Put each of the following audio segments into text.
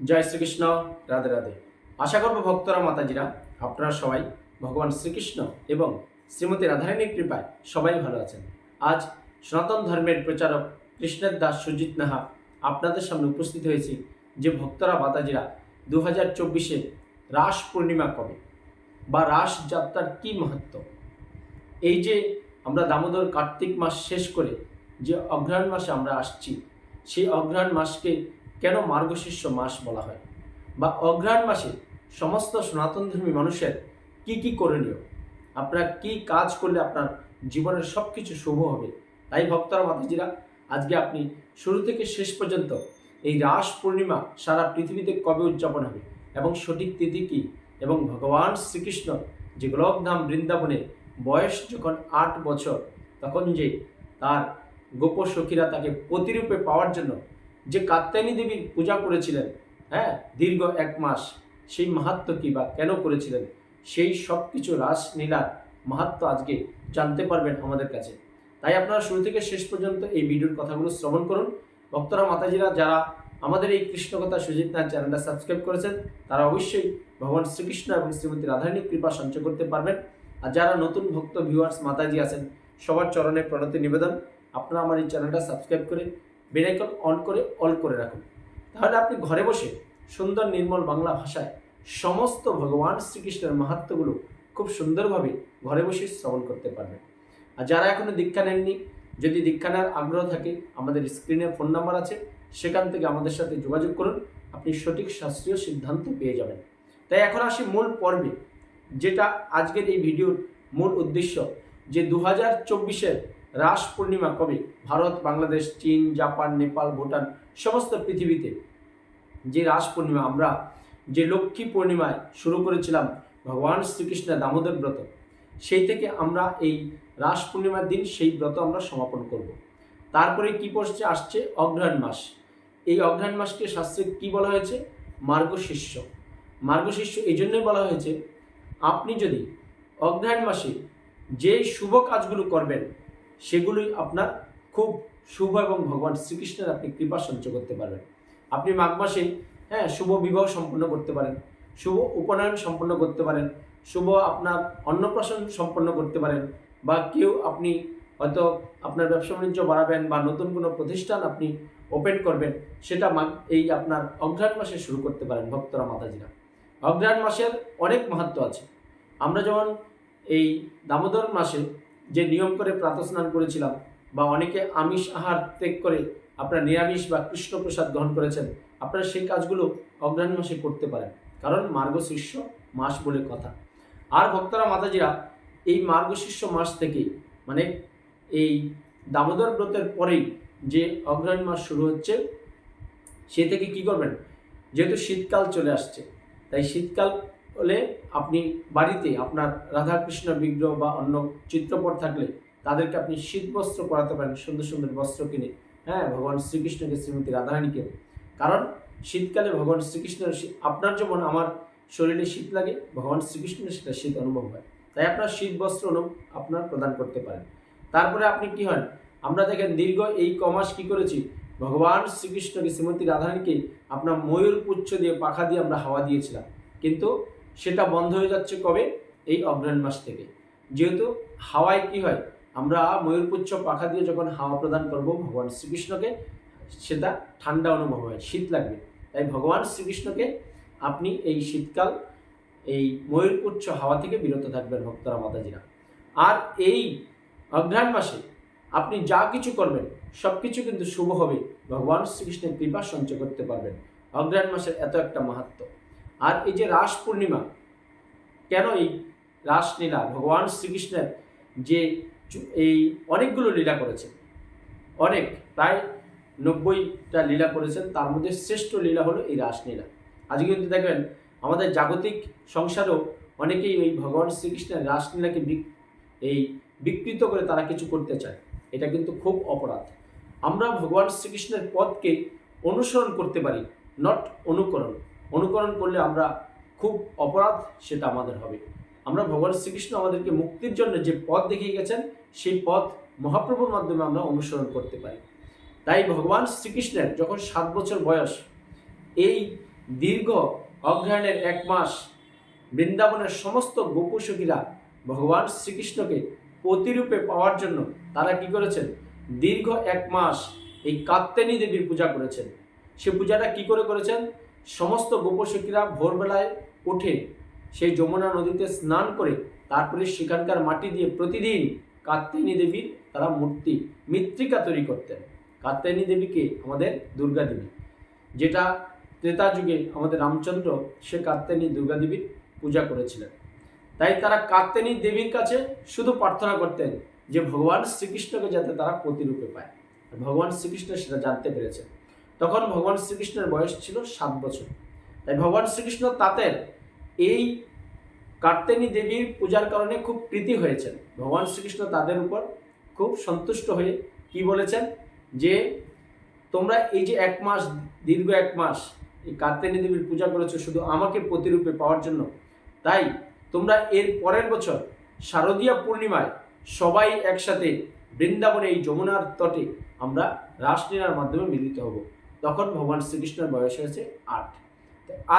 জয় শ্রীকৃষ্ণ, রাধে রাধে। আশা করব ভক্তরা, মাতাজিরা, আপনারা সবাই ভগবান শ্রীকৃষ্ণ এবং শ্রীমতী রাধারানীর কৃপায় সবাই ভালো আছেন। আজ সনাতন ধর্মের প্রচারক কৃষ্ণের দাস সুজিত নাহা আপনাদের সামনে উপস্থিত হয়েছি যে ভক্তরা, মাতাজিরা দু হাজার চব্বিশে রাস পূর্ণিমা কবে বা রাস যাত্রার কী মাহাত্ম? এই যে আমরা দামোদর কার্তিক মাস শেষ করে যে অঘ্রাণ মাসে আমরা আসছি, সেই অঘ্রাণ মাসকে কেন মার্গশীর্ষ মাস বলা হয়? বা অঘ্রাণ মাসে সমস্ত সনাতনধর্মী মানুষের কি কি করণীয়? আপনার কি কাজ করলে আপনার জীবনের সব কিছু শুভ হবে? তাই ভক্তরা, মাতাজিরা, আজকে আপনি শুরু থেকে শেষ পর্যন্ত এই রাস পূর্ণিমা সারা পৃথিবীতে কবে উদযাপন হবে? এবং সঠিক তিথি কী? এবং ভগবান শ্রীকৃষ্ণ যে গোলকধাম বৃন্দাবনে বয়স যখন আট বছর, তখন যে তার গোপ সখীরা তাকে প্রতিরূপে পাওয়ার জন্য যে কাত্যায়নী দেবীর পূজা করেছিলেন হ্যাঁ দীর্ঘ এক মাস, সেই মাহাত্ম কী বা কেন করেছিলেন? সেই সব কিছু রাসলীলার মাহাত্ম আজকে জানতে পারবেন আমাদের কাছে। তাই আপনারা শুরু থেকে শেষ পর্যন্ত এই ভিডিওর কথাগুলো শ্রবণ করুন। ভক্তরা, মাতাজিরা, যারা আমাদের এই কৃষ্ণকথা সুজিত নাথ চ্যানেলটা সাবস্ক্রাইব করেছেন, তারা অবশ্যই ভগবান শ্রীকৃষ্ণ এবং শ্রীমতী রাধারানীর কৃপা সঞ্চয় করতে পারবেন। আর যারা নতুন ভক্ত ভিউয়ার্স মাতাজি আছেন, সবার চরণে প্রণতি নিবেদন। আপনারা আমার এই চ্যানেলটা সাবস্ক্রাইব করে বেলাইকন অন করে, অল করে রাখুন। তাহলে আপনি ঘরে বসে সুন্দর নির্মল বাংলা ভাষায় সমস্ত ভগবান শ্রীকৃষ্ণের মাহাত্মগুলো খুব সুন্দরভাবে ঘরে বসে শ্রবণ করতে পারবেন। আর যারা এখনও দীক্ষা নেননি, যদি দীক্ষা নেওয়ার আগ্রহ থাকে, আমাদের স্ক্রিনে ফোন নাম্বার আছে, সেখান থেকে আমাদের সাথে যোগাযোগ করুন, আপনি সঠিক শাস্ত্রীয় সিদ্ধান্ত পেয়ে যাবেন। তাই এখন আসি মূল পর্বে, যেটা আজকের এই ভিডিওর মূল উদ্দেশ্য, যে দু হাজার চব্বিশের রাস পূর্ণিমা কবে? ভারত, বাংলাদেশ, চীন, জাপান, নেপাল, ভুটান, সমস্ত পৃথিবীতে যে রাস পূর্ণিমা আমরা যে লক্ষ্মী পূর্ণিমায় শুরু করেছিলাম ভগবান শ্রীকৃষ্ণের দামোদর ব্রত, সেই থেকে আমরা এই রাস পূর্ণিমার দিন, সেই ব্রত আমরা সমাপন করব। তারপরে কি পড়ছে, আসছে অঘ্রাণ মাস। এই অঘ্রাণ মাসকে শাস্ত্রে কি বলা হয়েছে? মার্গশিষ্য মার্গশিষ্য এই জন্যই বলা হয়েছে, আপনি যদি অঘ্রাণ মাসে যে শুভ কাজগুলো করবেন সেগুলোই আপনার খুব শুভ এবং ভগবান শ্রীকৃষ্ণের আপনি কৃপা সঞ্চয় করতে পারবেন। আপনি মাঘ মাসে হ্যাঁ শুভ বিবাহ সম্পন্ন করতে পারেন, শুভ উপনয়ন সম্পন্ন করতে পারেন, শুভ আপনার অন্নপ্রাশন সম্পন্ন করতে পারেন, বা কেউ আপনি হয়তো আপনার ব্যবসা বাণিজ্য বাড়াবেন বা নতুন কোনো প্রতিষ্ঠান আপনি ওপেন করবেন, সেটা এই আপনার অঘ্রাণ মাসে শুরু করতে পারেন ভক্তরা, মাতাজিরা। অঘ্রাণ মাসের অনেক মাহাত্ম আছে। আমরা যেমন এই দামোদর মাসে যে নিয়ম করে প্রাতস্নান করেছিলাম বা অনেকে আমিষ আহার ত্যাগ করে আপনারা নিরামিষ বা কৃষ্ণপ্রসাদ গ্রহণ করেছেন, আপনারা সেই কাজগুলো অগ্রহণ মাসে করতে পারেন। কারণ মার্গশীর্ষ মাস বলে কথা। আর ভক্তরা, মাতাজিরা, এই মার্গশীর্ষ মাস থেকে মানে এই দামোদর ব্রতের পরেই যে অগ্রহণ মাস শুরু হচ্ছে, সে থেকে কি করবেন? যেহেতু শীতকাল চলে আসছে, তাই শীতকাল হলে আপনি বাড়িতে আপনার রাধাকৃষ্ণ বিগ্রহ বা অন্য চিত্রপট থাকলে তাদেরকে আপনি শীত বস্ত্র পরাতে পারেন, সুন্দর সুন্দর বস্ত্র কিনে। হ্যাঁ ভগবান শ্রীকৃষ্ণকে, শ্রীমতী রাধারানীকে। কারণ শীতকালে ভগবান শ্রীকৃষ্ণের আপনার যেমন আমার শরীরে শীত লাগে, ভগবান শ্রীকৃষ্ণের সেটা শীত অনুভব হয়। তাই আপনার শীত বস্ত্র আপনার প্রদান করতে পারেন। তারপরে আপনি কি হন? আমরা দেখেন দীর্ঘ এই কমাস কি করেছি? ভগবান শ্রীকৃষ্ণকে, শ্রীমতী রাধারানীকে আপনার ময়ূর পুচ্ছ দিয়ে, পাখা দিয়ে আমরা হাওয়া দিয়েছিলাম। কিন্তু সেটা বন্ধ হয়ে যাচ্ছে কবে? এই অগ্রহণ মাস থেকে। যেহেতু হাওয়ায় কি হয়? আমরা ময়ূরপুচ্ছ পাখা দিয়ে যখন হাওয়া প্রদান করব, ভগবান শ্রীকৃষ্ণকে, সেটা ঠান্ডা অনুভব হয়, শীত লাগবে। তাই ভগবান শ্রীকৃষ্ণকে আপনি এই শীতকাল, এই ময়ূরপুচ্ছ হাওয়া থেকে বিরত থাকবেন ভক্তরা, মাতাজিরা। আর এই অঘ্রাণ মাসে আপনি যা কিছু করবেন সব কিছু কিন্তু শুভ হবে। ভগবান শ্রীকৃষ্ণের কৃপা সঞ্চয় করতে পারবেন। অঘ্রাণ মাসের এত একটা মাহাত্ম আর এই যে রাস পূর্ণিমা, কেন এই রাসলীলা ভগবান শ্রীকৃষ্ণের যে এই অনেকগুলো লীলা করেছেন, অনেক, প্রায় নব্বইটা লীলা করেছেন, তার মধ্যে শ্রেষ্ঠ লীলা হলো এই রাসলীলা আজকে কিন্তু দেখবেন, আমাদের জাগতিক সংসারেও অনেকেই এই ভগবান শ্রীকৃষ্ণের রাসলীলাকে এই বিকৃত করে তারা কিছু করতে চায়। এটা কিন্তু খুব অপরাধ। আমরা ভগবান শ্রীকৃষ্ণের পথকে অনুসরণ করতে পারি নট অনুকরণ। অনুকরণ করলে আমরা খুব অপরাধ সেটা আমাদের হবে। আমরা ভগবান শ্রীকৃষ্ণ আমাদেরকে মুক্তির জন্য যে পথ দেখিয়ে গেছেন, সেই পথ মহাপ্রভুর মাধ্যমে আমরা অনুসরণ করতে পারি। তাই ভগবান শ্রীকৃষ্ণের যখন সাত বছর বয়স, এই দীর্ঘ অগ্রহায়ণের এক মাস বৃন্দাবনের সমস্ত গোপসখীরা ভগবান শ্রীকৃষ্ণকে প্রতিরূপে পাওয়ার জন্য তারা কি করেছেন? দীর্ঘ এক মাস এই কাত্যানী দেবীর পূজা করেছেন। সে পূজাটা কি করে করেছেন? সমস্ত গোপসখীরা ভোরবেলায় উঠে সেই যমুনা নদীতে স্নান করে তারপরে সেখানকার মাটি দিয়ে প্রতিদিন কাত্যায়নী দেবীর তারা মূর্তি, মৃত্তিকা তৈরি করতেন। কাত্যায়নী দেবীকে আমাদের দুর্গা দেবী, যেটা ত্রেতা যুগে আমাদের রামচন্দ্র, সে কাত্যায়নী দুর্গা দেবীর পূজা করেছিলেন। তাই তারা কাত্যায়নী দেবীর কাছে শুধু প্রার্থনা করতেন যে ভগবান শ্রীকৃষ্ণকে যাতে তারা প্রতিরূপে পায়। ভগবান শ্রীকৃষ্ণ সেটা জানতে পেরেছেন। তখন ভগবান শ্রীকৃষ্ণের বয়স ছিল সাত বছর। তাই ভগবান শ্রীকৃষ্ণ তাদের এই কার্তেনী দেবীর পূজার কারণে খুব প্রীতি হয়েছেন। ভগবান শ্রীকৃষ্ণ তাদের উপর খুব সন্তুষ্ট হয়ে কি বলেছেন? যে তোমরা এই যে এক মাস, দীর্ঘ এক মাস এই কার্তেনী দেবীর পূজা করেছ শুধু আমাকে প্রতিরূপে পাওয়ার জন্য, তাই তোমরা এর পরের বছর শারদীয়া পূর্ণিমায় সবাই একসাথে বৃন্দাবনে এই যমুনার তটে আমরা রাসলীলার মাধ্যমে মিলিত হব। তখন ভগবান শ্রীকৃষ্ণের বয়স হয়েছে আট।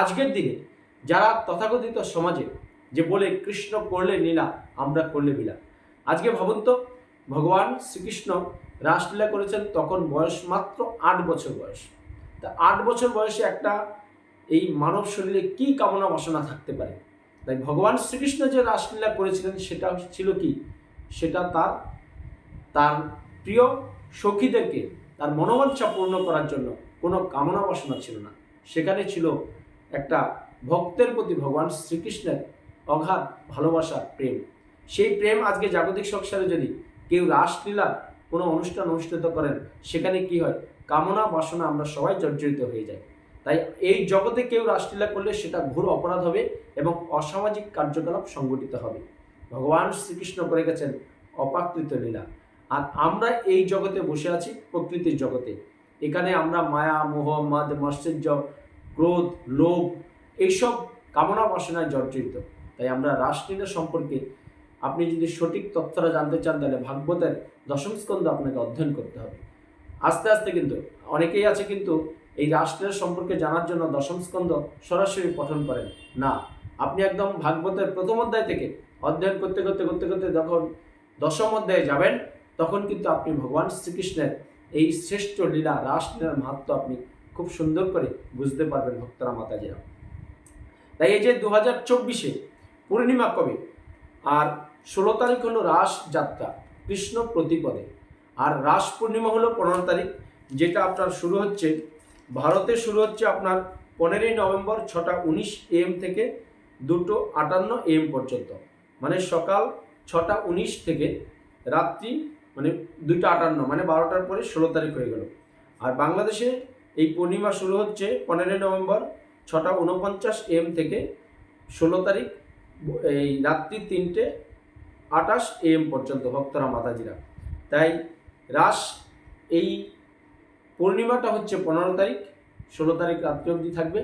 আজকের দিনে যারা তথাকথিত সমাজে যে বলে কৃষ্ণ করলে নীলা আমরা করলে বিলা আজকে ভাবুন তো, ভগবান শ্রীকৃষ্ণ রাসলীলা করেছেন তখন বয়স মাত্র আট বছর বয়স। তা আট বছর বয়সে একটা এই মানব শরীরে কি কামনা বাসনা থাকতে পারে? তাই ভগবান শ্রীকৃষ্ণ যে রাসলীলা করেছিলেন, সেটা ছিল কি? সেটা তার তার প্রিয় সখীদেরকে, তার মনোবাঞ্ছা পূর্ণ করার জন্য কোনো কামনা বাসনা ছিল না। সেখানে ছিল একটা ভক্তের প্রতি ভগবান শ্রীকৃষ্ণের অগাধ ভালোবাসা, প্রেম। সেই প্রেম আজকে জাগতিক সংসারে যদি কেউ রাসলীলা কোনো অনুষ্ঠান অনুষ্ঠিত করেন, সেখানে কি হয়? কামনা বাসনা আমরা সবাই জর্জরিত হয়ে যাই। তাই এই জগতে কেউ রাসলীলা করলে সেটা ঘোর অপরাধ হবে এবং অসামাজিক কার্যকলাপ সংগঠিত হবে। ভগবান শ্রীকৃষ্ণ করে গেছেন অপাকৃত লীলা। আর আমরা এই জগতে বসে আছি প্রকৃতির জগতে। এখানে আমরা মায়া, মোহ, মদ, মৎসর্য, ক্রোধ, লোভ এইসব কামনা বাসনায় জর্জরিত। তাই আমরা রাসলীলা সম্পর্কে আপনি যদি সঠিক তথ্যটা জানতে চান, তাহলে ভাগবতের দশম স্কন্ধ আপনাকে অধ্যয়ন করতে হবে। আস্তে আস্তে কিন্তু অনেকেই আছে কিন্তু এই রাষ্ট্রের সম্পর্কে জানার জন্য দশম স্কন্ধ সরাসরি পঠন করেন। না, আপনি একদম ভাগবতের প্রথম অধ্যায় থেকে অধ্যয়ন করতে করতে করতে করতে যখন দশম অধ্যায়ে যাবেন, তখন কিন্তু আপনি ভগবান শ্রীকৃষ্ণের এই শ্রেষ্ঠ লীলা, রাস রাসলীলার মাহাত্ম আপনি খুব সুন্দর করে বুঝতে পারবেন ভক্তরা, মাতাজিরা। তাই এই যে দু হাজার চব্বিশে পূর্ণিমা কবে? আর ষোলো তারিখ হলো রাস যাত্রা, কৃষ্ণ প্রতিপদে। আর রাস পূর্ণিমা হলো পনেরো তারিখ, যেটা আপনার শুরু হচ্ছে, ভারতে শুরু হচ্ছে আপনার পনেরোই নভেম্বর ছটা উনিশ এম থেকে দুটো আটান্ন এম পর্যন্ত। মানে সকাল ছটা উনিশ থেকে রাত্রি মানে দুইটা আটান্ন মানে বারোটার পরে ষোলো তারিখ হয়ে গেল। আর বাংলাদেশে এই পূর্ণিমা শুরু হচ্ছে পনেরোই নভেম্বর ছটা উনপঞ্চাশ এম থেকে ষোলো তারিখ, এই রাত্রি তিনটে আটাশ এম পর্যন্ত, ভক্তরা, মাতাজিরা। তাই রাস এই পূর্ণিমাটা হচ্ছে পনেরো তারিখ, ষোলো তারিখ রাত্রি অবধি থাকবে।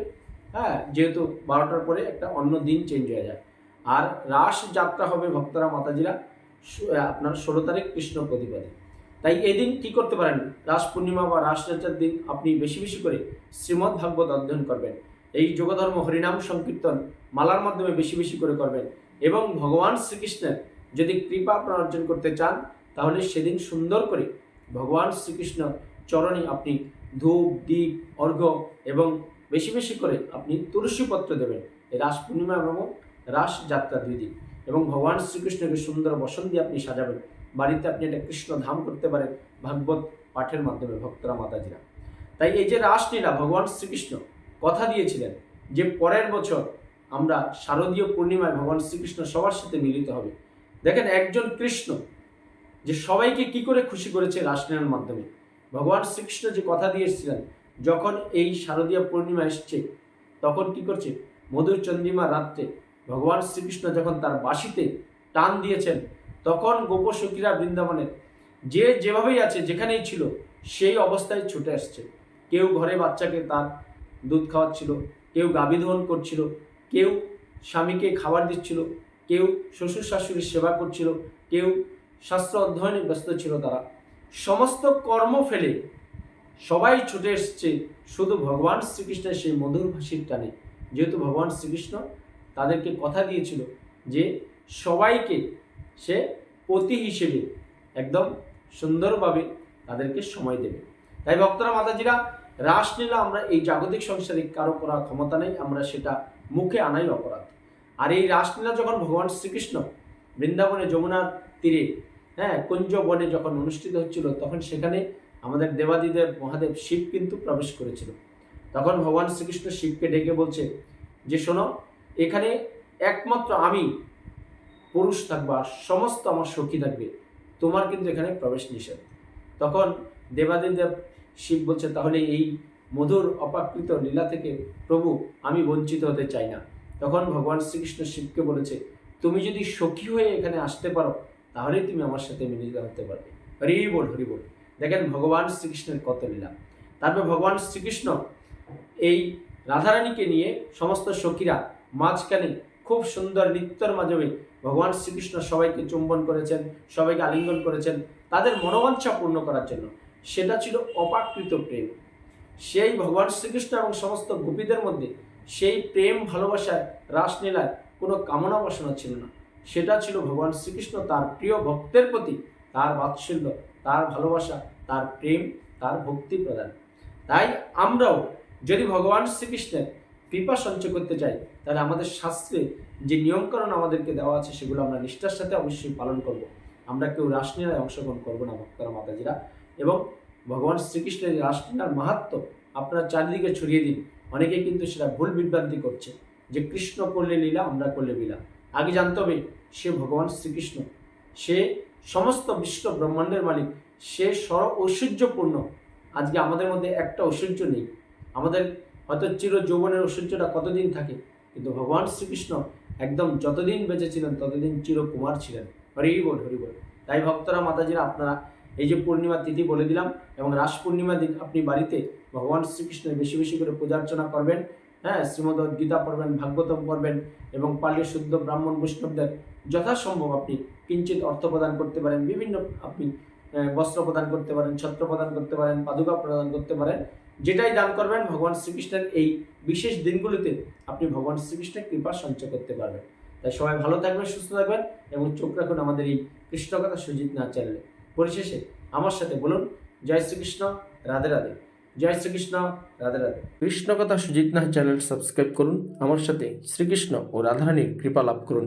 হ্যাঁ যেহেতু বারোটার পরে একটা অন্য দিন চেঞ্জ হয়ে যায়। আর রাস যাত্রা হবে ভক্তরা, মাতাজিরা। আপনার ষোলো তারিখ কৃষ্ণ প্রতিপাদে তাই এই দিন কী করতে পারেন? রাস পূর্ণিমা বা রাস যাত্রার দিন আপনি বেশি বেশি করে শ্রীমদ্ ভাগবত অধ্যয়ন করবেন। এই যোগধর্ম হরিনাম সংকীর্তন মালার মাধ্যমে বেশি বেশি করে করবেন। এবং ভগবান শ্রীকৃষ্ণের যদি কৃপা আপনারা অর্জন করতে চান, তাহলে সেদিন সুন্দর করে ভগবান শ্রীকৃষ্ণ চরণে আপনি ধূপ দ্বীপ অর্ঘ্য এবং বেশি বেশি করে আপনি তুলসী পত্র দেবেন। রাস পূর্ণিমা এবং রাস যাত্রা দুই দিন। এবং ভগবান শ্রীকৃষ্ণকে সুন্দর বসন দিয়ে আপনি সাজাবেন। বাড়িতে আপনি একটা কৃষ্ণ ধাম করতে পারেন, ভাগবত পাঠের মাধ্যমে ভক্তরা, মাতাজিরা। তাই এই যে রাসলীলা, ভগবান শ্রীকৃষ্ণ কথা দিয়েছিলেন যে পরের বছর আমরা শারদীয় পূর্ণিমায় ভগবান শ্রীকৃষ্ণ সবার সাথে মিলিত হবে। দেখেন, একজন কৃষ্ণ যে সবাইকে কি করে খুশি করেছে রাসলীলার মাধ্যমে? ভগবান শ্রীকৃষ্ণ যে কথা দিয়েছিলেন, যখন এই শারদীয় পূর্ণিমা এসছে, তখন কি করছে? মধুর চন্দ্রিমা রাত্রে ভগবান শ্রীকৃষ্ণ যখন তার বাঁশিতে টান দিয়েছেন, তখন গোপসখীরা বৃন্দাবনের যে যেভাবেই আছে, যেখানেই ছিল, সেই অবস্থায় ছুটে আসছে। কেউ ঘরে বাচ্চাকে তার দুধ খাওয়াচ্ছিল, কেউ গাভী দহন করছিল, কেউ স্বামীকে খাবার দিচ্ছিল, কেউ শ্বশুর শাশুড়ির সেবা করছিল, কেউ শাস্ত্র অধ্যয়নে ব্যস্ত ছিল তারা। সমস্ত কর্ম ফেলে সবাই ছুটে এসছে, শুধু ভগবান শ্রীকৃষ্ণের সেই মধুর ভাষির টানে। যেহেতু ভগবান শ্রীকৃষ্ণ তাদেরকে কথা দিয়েছিল যে সবাইকে সে পতি হিসেবে একদম সুন্দরভাবে তাদেরকে সময় দেবে। তাই ভক্তরা, মাতাজিরা, রাসলীলা আমরা এই জাগতিক সংসারে কারও করার ক্ষমতা নেই, আমরা সেটা মুখে আনাই অপরাধ। আর এই রাসলীলা যখন ভগবান শ্রীকৃষ্ণ বৃন্দাবনে যমুনার তীরে হ্যাঁ কুঞ্জ বনে যখন অনুষ্ঠিত হচ্ছিল, তখন সেখানে আমাদের দেবাদিদেব মহাদেব শিব কিন্তু প্রবেশ করেছিল। তখন ভগবান শ্রীকৃষ্ণ শিবকে ডেকে বলছে যে, শোনো এখানে একমাত্র আমি পুরুষ থাকব আর সমস্ত আমার সখী থাকবে। তোমার কিন্তু এখানে প্রবেশ নিষেধ। তখন দেবাদিদেব শিব বলছে তাহলে এই মধুর, অপাকৃত লীলা থেকে প্রভু আমি বঞ্চিত হতে চাই না। তখন ভগবান শ্রীকৃষ্ণ শিবকে বলেছে, তুমি যদি সখী হয়ে এখানে আসতে পারো তাহলেই তুমি আমার সাথে মিলিত হতে পারবে। হরি বল হরি বল। দেখেন ভগবান শ্রীকৃষ্ণের কত লীলা। তারপর ভগবান শ্রীকৃষ্ণ এই রাধারানীকে নিয়ে সমস্ত সখীরা মাঝখানে খুব সুন্দর নৃত্যর মাধ্যমে ভগবান শ্রীকৃষ্ণ সবাইকে চুম্বন করেছেন, সবাইকে আলিঙ্গন করেছেন, তাদের মনোবাঞ্ছা পূর্ণ করার জন্য। সেটা ছিল অপাকৃত প্রেম। সেই ভগবান শ্রীকৃষ্ণ এবং সমস্ত গোপীদের মধ্যে সেই প্রেম ভালোবাসায় রাসলীলায় কোনো কামনা বাসনা ছিল না। সেটা ছিল ভগবান শ্রীকৃষ্ণ তার প্রিয় ভক্তের প্রতি তার বাৎসল্য, তার ভালোবাসা, তার প্রেম, তার ভক্তি প্রদান। তাই আমরাও যদি ভগবান শ্রীকৃষ্ণের কৃপা সঞ্চয় করতে চাই তাহলে আমাদের শাস্ত্রে যে নিয়মকানুন আমাদেরকে দেওয়া আছে, সেগুলো আমরা নিষ্ঠার সাথে অবশ্যই পালন করব। আমরা কেউ রাসলীলায় অংশগ্রহণ করব না, ভক্তরা, মাতাজিরা। এবং ভগবান শ্রীকৃষ্ণের রাসলীলার মাহাত্ম আপনারা চারিদিকে ছড়িয়ে দিন। অনেকে কিন্তু সেটা ভুল বিভ্রান্তি করছে যে কৃষ্ণ করলে লীলা, আমরা করলে লীলা। আগে জানতে হবে, সে ভগবান শ্রীকৃষ্ণ। সে সমস্ত বিশ্ব ব্রহ্মাণ্ডের মালিক। সে সর ঐশ্বর্যপূর্ণ আজকে আমাদের মধ্যে একটা ঐশ্বর্য নেই। আমাদের হয়তো চির যৌবনের ঐশ্বর্যটা কতদিন থাকে? কিন্তু ভগবান শ্রীকৃষ্ণ একদম যতদিন বেঁচে ছিলেন, ততদিন চিরকুমার ছিলেন। হরি বল হরি বল। তাই ভক্তরা, মাতাজিরা, আপনারা এই যে পূর্ণিমা তিথি বলে দিলাম এবং রাস পূর্ণিমা দিন আপনি বাড়িতে ভগবান শ্রীকৃষ্ণের বেশি বেশি করে পূজা অর্চনা করবেন হ্যাঁ শ্রীমদ গীতা পড়বেন, ভাগবতম পড়বেন এবং পারলে শুদ্ধ ব্রাহ্মণ বৈষ্ণবদের যথাসম্ভব আপনি কিঞ্চিত অর্থ প্রদান করতে পারেন, বিভিন্ন আপনি বস্ত্র প্রদান করতে পারেন, ছত্র প্রদান করতে পারেন, পাদুকা প্রদান করতে পারেন। যেটাই দান করবেন, ভগবান শ্রীকৃষ্ণের এই বিশেষ দিনগুলিতে আপনি ভগবান শ্রীকৃষ্ণের কৃপা সঞ্চয় করতে পারবেন। তাই সবাই ভালো থাকবেন, সুস্থ থাকবেন এবং চোখ রাখুন আমাদের এই কৃষ্ণকথা সুজিত না চ্যানেলে। পরিশেষে আমার সাথে বলুন, জয় শ্রীকৃষ্ণ, রাধে রাধে। জয় শ্রীকৃষ্ণ, রাধে রাধে। কৃষ্ণকথা সুজিত নাথ চ্যানেল সাবস্ক্রাইব করুন, আমার সাথে শ্রীকৃষ্ণ ও রাধারানীর কৃপা লাভ করুন।